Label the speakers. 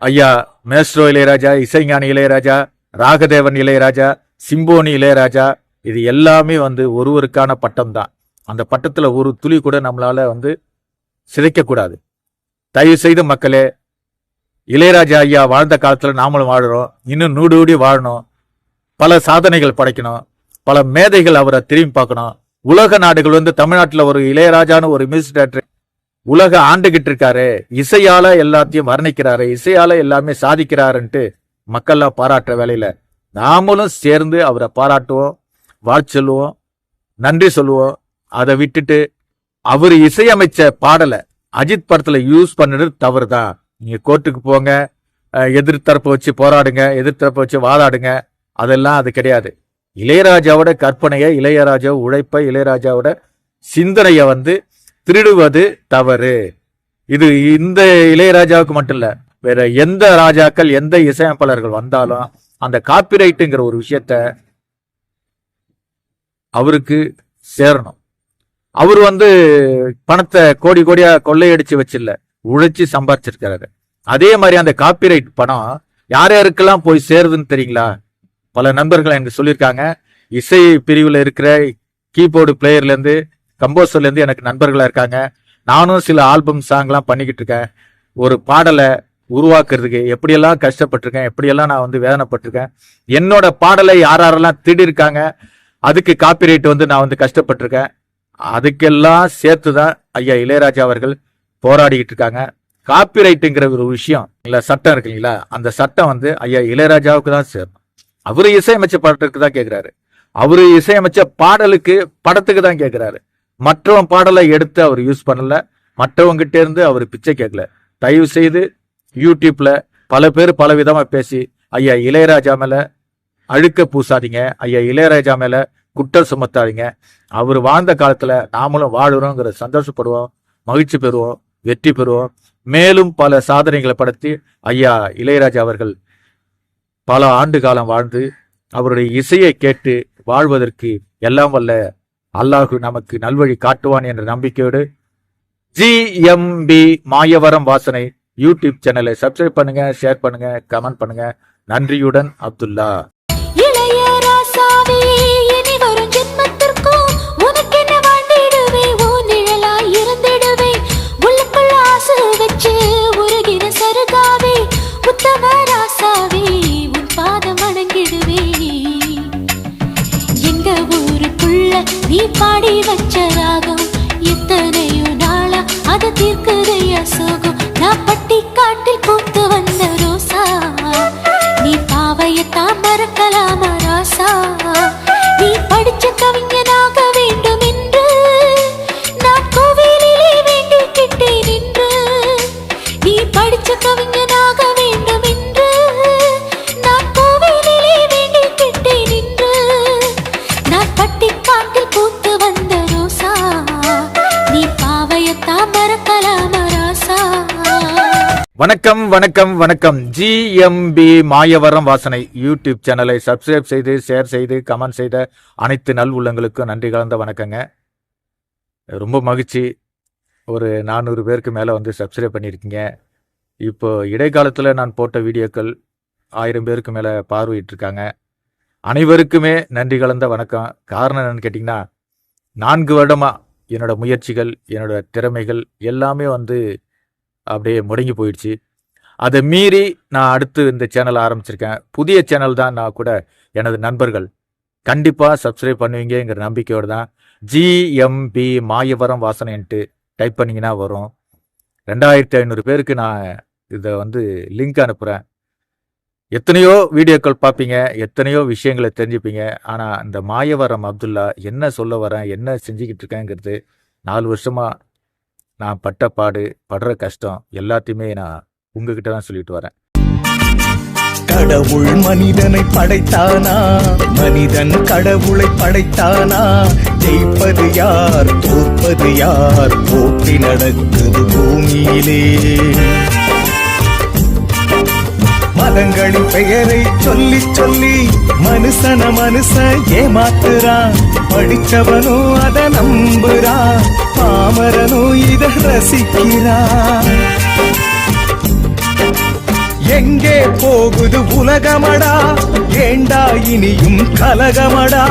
Speaker 1: ஐயா மேஸ்ட்ரோ இளையராஜா இசைஞானி இளையராஜா ராகதேவன் இளையராஜா சிம்போனி இளையராஜா இது எல்லாமே வந்து ஒருவருக்கான பட்டம் தான் அந்த பட்டத்தில் ஒரு துளி கூட நம்மளால வந்து சிதைக்கக்கூடாது. தயவு செய்து மக்களே இளையராஜா ஐயா வாழ்ந்த காலத்தில் நாமளும் வாழ்கிறோம் இன்னும் நூடூடி வாழணும். பல சாதனைகள் படைக்கணும். பல மேதைகள் அவரை திரும்பி பார்க்கணும். உலக நாடுகள் வந்து தமிழ்நாட்டில் ஒரு இளையராஜான்னு ஒரு மியூசிக் உலக ஆண்டுகிட்டு இருக்காரு இசையால எல்லாத்தையும் வர்ணிக்கிறாரு இசையால எல்லாமே சாதிக்கிறாருன்ட்டு மக்கள்லாம் பாராட்டுற வேலையில நாமளும் சேர்ந்து அவரை பாராட்டுவோம் வாழ்ச்சொல்லுவோம் நன்றி சொல்லுவோம். அதை விட்டுட்டு அவர் இசையமைச்ச பாடலை அஜித் படத்துல யூஸ் பண்ணது தவறு தான் நீங்க கோர்ட்டுக்கு போங்க எதிர்த்தரப்பை வச்சு போராடுங்க எதிர்த்தரப்பை வச்சு வாதாடுங்க அதெல்லாம் அது கிடையாது. இளையராஜாவோட கற்பனையை இளையராஜா உழைப்பை இளையராஜாவோட சிந்தனையை வந்து திருடுவது தவறு. இது இந்த இளையராஜாவுக்கு மட்டும் இல்ல வேற எந்த ராஜாக்கள் எந்த இசையமைப்பாளர்கள் வந்தாலும் அந்த காப்பிரைட்டுங்கிற ஒரு விஷயத்த அவருக்கு சேரணும். அவர் வந்து பணத்தை கோடி கோடியா கொள்ளையடிச்சு வச்சில்ல. உழைச்சி சம்பாரிச்சிருக்காரு அதே மாதிரி அந்த காப்பிரைட் பணம் யார் யாருக்கெல்லாம் போய் சேருதுன்னு தெரியுங்களா? பல நண்பர்கள் எனக்கு சொல்லியிருக்காங்க. இசை பிரிவில் இருக்கிற கீபோர்டு பிளேயர்லேருந்து கம்போசர்லேருந்து எனக்கு நண்பர்களாக இருக்காங்க. நானும் சில ஆல்பம் சாங்லாம் பண்ணிக்கிட்டு இருக்கேன். ஒரு பாடலை உருவாக்குறதுக்கு எப்படியெல்லாம் கஷ்டப்பட்டிருக்கேன் எப்படியெல்லாம் நான் வந்து வேதனைப்பட்டிருக்கேன் என்னோட பாடலை யார் யாரெல்லாம் திருடிருக்காங்க அதுக்கு காப்பிரைட் வந்து நான் வந்து கஷ்டப்பட்டிருக்கேன். அதுக்கெல்லாம் சேர்த்து தான் ஐயா இளையராஜா அவர்கள் போராடிக்கிட்டு இருக்காங்க. காப்பிரைட்டுங்கிற ஒரு விஷயம் இல்லை சட்டம் இருக்கு இல்லைங்களா? அந்த சட்டம் வந்து ஐயா இளையராஜாவுக்கு தான் சேரணும் அவரு இசையமைச்ச படத்துக்கு தான் கேட்குறாரு அவரு இசையமைச்ச பாடலுக்கு படத்துக்கு தான் கேட்குறாரு மற்றவன் பாடலை எடுத்து அவர் யூஸ் பண்ணல. மற்றவங்கிட்ட இருந்து அவர் பிச்சை கேட்கல. தயவு செய்து யூடியூப்ல பல பேர் பல விதமா பேசி ஐயா இளையராஜா மேல அழுக்க பூசாதீங்க. ஐயா இளையராஜா மேல குற்றம் சுமத்தாதீங்க. அவர் வாழ்ந்த காலத்துல நாமளும் வாழுறோங்கிற சந்தோஷப்படுவோம் மகிழ்ச்சி பெறுவோம் வெற்றி பெறுவோம். மேலும் பல சாதனைகளை படுத்தி ஐயா இளையராஜா அவர்கள் பல ஆண்டு காலம் வாழ்ந்து அவருடைய இசையை கேட்டு வாழ்வதற்கு எல்லாம் வல்ல அல்லாஹு நமக்கு நல்வழி காட்டுவான் என்ற நம்பிக்கையோடு ஜிஎம்பி மாயவரம் வாசனை யூடியூப் சேனலை சப்ஸ்கிரைப் பண்ணுங்க ஷேர் பண்ணுங்க கமெண்ட் பண்ணுங்க. நன்றியுடன் அப்துல்லா.
Speaker 2: நீ பாடி வச்ச
Speaker 1: வணக்கம் வணக்கம் வணக்கம். ஜிஎம்பி மாயவரம் வாசனை யூடியூப் சேனலை சப்ஸ்கிரைப் செய்து ஷேர் செய்து கமெண்ட் செய்த அனைத்து நல் உள்ளங்களுக்கும் நன்றி கலந்த வணக்கங்க. ரொம்ப மகிழ்ச்சி. ஒரு நானூறு பேருக்கு மேலே வந்து சப்ஸ்கிரைப் பண்ணியிருக்கீங்க. இப்போ இடைக்காலத்தில் நான் போட்ட வீடியோக்கள் ஆயிரம் பேருக்கு மேலே பார்வையிட்டிருக்காங்க. அனைவருக்குமே நன்றி கலந்த வணக்கம். காரணம் என்னன்னு கேட்டிங்கன்னா நான்கு வருடமாக என்னோடய முயற்சிகள் என்னோட திறமைகள் எல்லாமே வந்து அப்படியே முடங்கி போயிடுச்சு. அதை மீறி நான் அடுத்து இந்த சேனல் ஆரம்பிச்சிருக்கேன். புதிய சேனல் தான் நான் கூட எனது நண்பர்கள். கண்டிப்பாக சப்ஸ்கிரைப் பண்ணுவீங்கங்கிற நம்பிக்கையோடு தான் ஜிஎம்பி மாயவரம் வாசனைன்ட்டு டைப் பண்ணிங்கன்னா வரும். ரெண்டாயிரத்தி ஐநூறு பேருக்கு நான் இதை வந்து லிங்க் அனுப்புகிறேன் எத்தனையோ வீடியோக்கள் பார்ப்பீங்க எத்தனையோ விஷயங்களை தெரிஞ்சுப்பீங்க. ஆனால் இந்த மாயவரம் அப்துல்லா என்ன சொல்ல வரேன் என்ன செஞ்சுக்கிட்டு இருக்கேங்கிறது நாலு வருஷமாக நான் பட்ட பாடு படுற கஷ்டம் எல்லாத்தையுமே நான் உங்ககிட்ட தான் சொல்லிட்டு வரேன்.
Speaker 3: கடவுள் மனிதனை படைத்தானா? மனிதன் கடவுளை படைத்தானா? ஜெயிப்பது யார் தோற்பது யார்? போட்டி நடக்குது பூமியிலே. மதங்களின் பெயரை சொல்லி சொல்லி மனுஷன மனுஷ ஏமாத்துறான் படிச்சவனும் அத நம்புறான் பாமரனும் இத ரசிக்கிறான் எங்கே போகுது உலகமடா? ஏண்டா இனியும் கலகமடா?